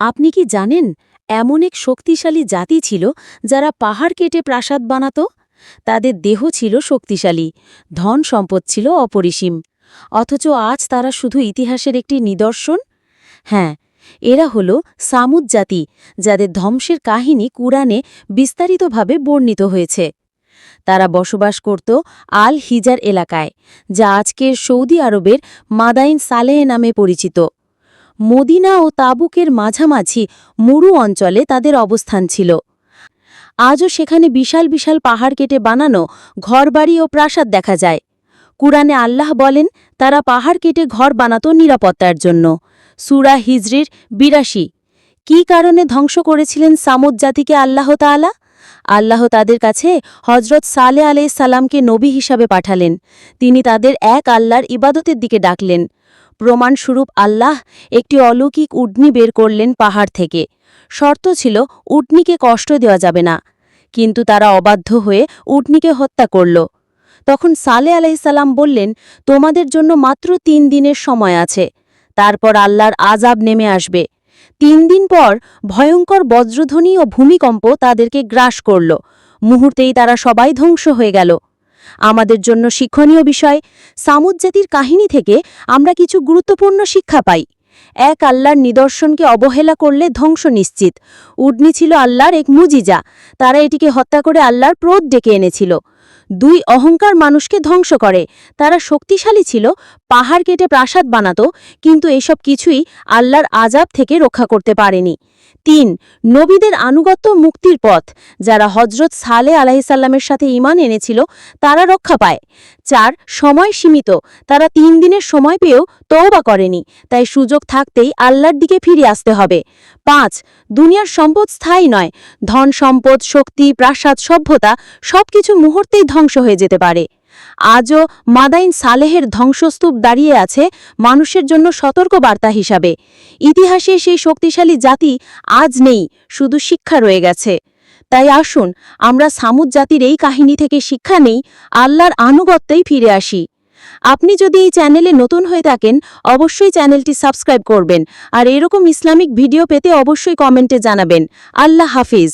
আপনি কি জানেন, এমন এক শক্তিশালী জাতি ছিল যারা পাহাড় কেটে প্রাসাদ বানাত? তাদের দেহ ছিল শক্তিশালী, ধন সম্পদ ছিল অপরিসীম। অথচ আজ তারা শুধু ইতিহাসের একটি নিদর্শন? হ্যাঁ এরা হল সামুদ জাতি, যাদের ধ্বংসের কাহিনী কুরআনে বিস্তারিতভাবে বর্ণিত হয়েছে। তারা বসবাস করত আল হিজার এলাকায়, যা আজকের সৌদি আরবের মাদাইন সালেহ নামে পরিচিত। মদিনা ও তাবুকের মাঝামাঝি মুরু অঞ্চলে তাদের অবস্থান ছিল। আজও সেখানে বিশাল বিশাল পাহাড় কেটে বানানো ঘরবাড়ি ও প্রাসাদ দেখা যায়। কুরআনে আল্লাহ বলেন, তারা পাহাড় কেটে ঘর বানাত নিরাপত্তার জন্য। সুরা হিজরির বিরাশি। কী কারণে ধ্বংস করেছিলেন সামুদ জাতিকে আল্লাহ তাআলা? আল্লাহ তাদের কাছে হজরত সালে আলাই সালামকে নবী হিসাবে পাঠালেন। তিনি তাদের এক আল্লাহর ইবাদতের দিকে ডাকলেন। প্রমাণস্বরূপ আল্লাহ একটি অলৌকিক উডনি বের করলেন পাহাড় থেকে। শর্ত ছিল, উডনিকে কষ্ট দেওয়া যাবে না। কিন্তু তারা অবাধ্য হয়ে উটনিকে হত্যা করল। তখন সালে আলাইসাল্লাম বললেন, তোমাদের জন্য মাত্র তিন দিনের সময় আছে। তারপর আল্লাহর আজাব নেমে আসবে। তিন দিন পর ভয়ঙ্কর বজ্রধ্বনি ও ভূমিকম্প তাদেরকে গ্রাস করল। মুহূর্তেই তারা সবাই ধ্বংস হয়ে গেল। আমাদের জন্য শিক্ষণীয় বিষয়। সামুদ জাতির কাহিনী থেকে আমরা কিছু গুরুত্বপূর্ণ শিক্ষা পাই। এক আল্লাহর নিদর্শনকে অবহেলা করলে ধ্বংস নিশ্চিত। উডনি ছিল আল্লাহর এক মুজিজা। তারা এটিকে হত্যা করে আল্লাহর ক্রোধ ডেকে এনেছিল। দুই অহংকার মানুষকে ধ্বংস করে। তারা শক্তিশালী ছিল, পাহাড় কেটে প্রাসাদ বানাত, কিন্তু এসব কিছুই আল্লাহর আজাব থেকে রক্ষা করতে পারেনি। তিন, নবীদের আনুগত্য মুক্তির পথ। যারা হজরত সালে আলাহিসাল্লামের সাথে ইমান এনেছিল, তারা রক্ষা পায়। চার, সময় সীমিত। তারা তিন দিনের সময় পেয়েও তওবা করেনি। তাই সুযোগ থাকতেই আল্লাহর দিকে ফিরে আসতে হবে। পাঁচ, দুনিয়ার সম্পদ স্থায়ী নয়। ধন সম্পদ, শক্তি, প্রাসাদ, সভ্যতা সবকিছু মুহূর্তেই ধ্বংস হয়ে যেতে পারে। আজও মাদাইন সালেহের ধ্বংসস্তূপ দাঁড়িয়ে আছে মানুষের জন্য সতর্ক বার্তা হিসাবে। ইতিহাসে সেই শক্তিশালী জাতি আজ নেই, শুধু শিক্ষা রয়ে গেছে। তাই আসুন, আমরা সামুদ জাতির এই কাহিনী থেকে শিক্ষা নেই, আল্লাহর আনুগত্যেই ফিরে আসি। আপনি যদি এই চ্যানেলে নতুন হয়ে থাকেন, অবশ্যই চ্যানেলটি সাবস্ক্রাইব করবেন, আর এরকম ইসলামিক ভিডিও পেতে অবশ্যই কমেন্টে জানাবেন। আল্লাহ হাফিজ।